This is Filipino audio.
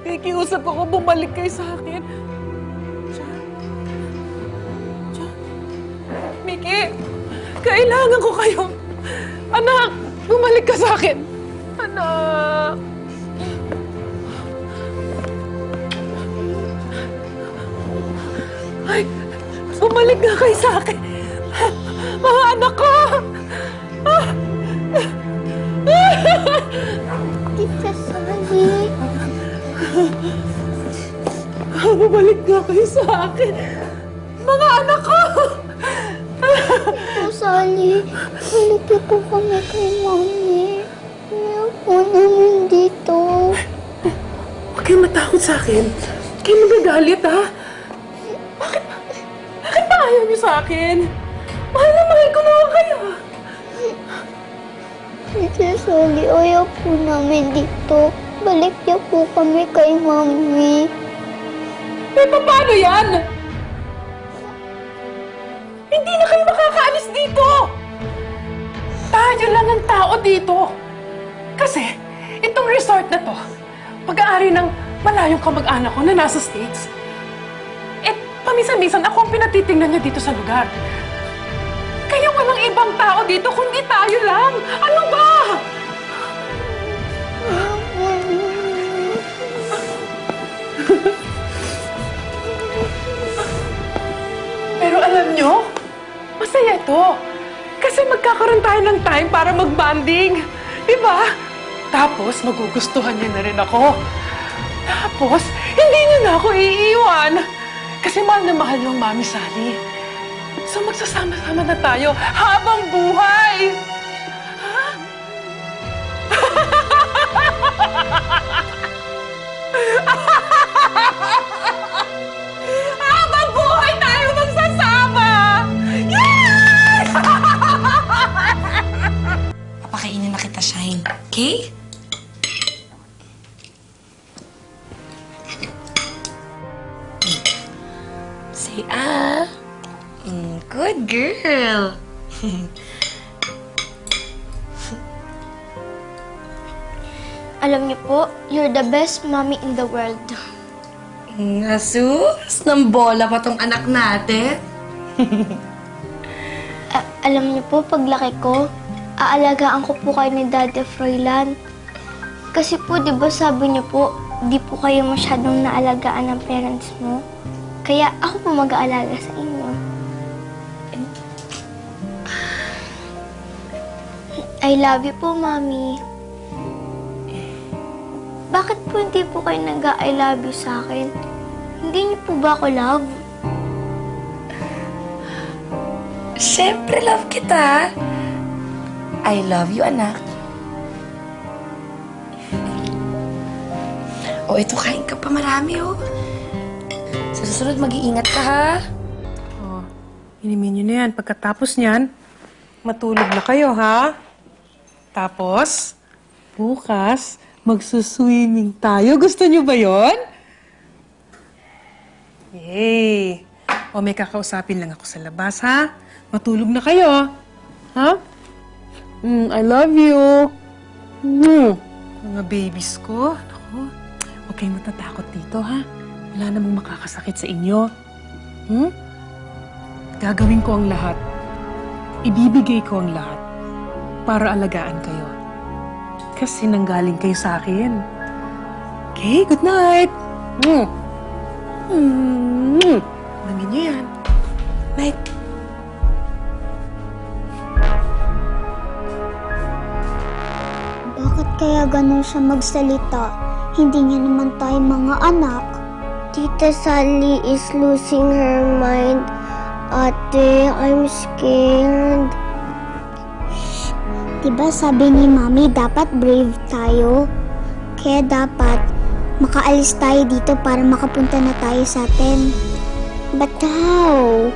Nakikiusap ako, bumalik kayo sa akin. Diyan. Diyan. Miki, kailangan ko kayo. Anak, bumalik ka sa akin. Anak. Ay, bumalik nga kayo sa akin. Mga anak ko. Tita Sally. Bumalik nga kayo sa akin. Mga anak ko. Tita Sally, balik po kami kay Mami. Ayaw po namin dito. Huwag kayong matakot sa akin. Huwag kayong magagalit, ha? Bakit? Bakit ba ayaw niyo sa akin? Mahal na mahal ko naman kayo. Tita Sally, ayaw po namin dito. Balik niyo po kami kay Mami. Eh, paano yan? Hindi na kayo makakaalis dito! Tayo lang ang tao dito. Kasi, itong resort na to, pag-aari ng malayong kamag-anak ko na nasa States. Eh, paminsan-minsan ako ang pinatitingnan niya dito sa lugar. Kaya walang ibang tao dito kundi tayo lang. Ano ba? To. Kasi magkakaroon tayo ng time para mag-banding. Di ba? Tapos, magugustuhan niya na rin ako. Tapos, hindi niya na ako iiwan. Kasi mahal na mahal yung Mami Sally. So, magsasama-sama na tayo habang buhay. Okay? Say ah. Mm, good girl. Alam niyo po, you're the best mommy in the world. Ngasus, ng bola pa tong anak natin. A- alam niyo po, paglaki ko, aalagaan ko po kayo ni Daddy Froilan. Kasi po, di ba sabi niyo po, di po kayo masyadong naalagaan ng parents mo. Kaya ako po mag-aalaga sa inyo. I love you po, Mami. Bakit po hindi po kayo nag-I love you sa akin? Hindi niyo po ba ako love? Siyempre, love kita. I love you, anak. O, ito, kain ka pa marami, oh. Sa susunod, mag-iingat ka, ha? Oh, inimin nyo na yan. Pagkatapos niyan, matulog na kayo, ha? Tapos, bukas, magsuswimming tayo. Gusto nyo ba yon? Yay! O, may kakausapin lang ako sa labas, ha? Matulog na kayo. Ha? Mm, I love you. Mm. Mga babies ko. Ako, huwag kayong matatakot dito, ha? Wala namang makakasakit sa inyo. Hmm? Gagawin ko ang lahat. Ibibigay ko ang lahat para alagaan kayo. Kasi nanggaling kayo sa akin. Okay, good night. Mm. Mm. Alamin niyo yan. Night. Kaya ganun siya magsalita? Hindi niya naman tayo mga anak. Tita Sally is losing her mind. Ate, I'm scared. Shh. Diba sabi ni Mami, dapat brave tayo? Kaya dapat makaalis tayo dito para makapunta na tayo sa atin. But how?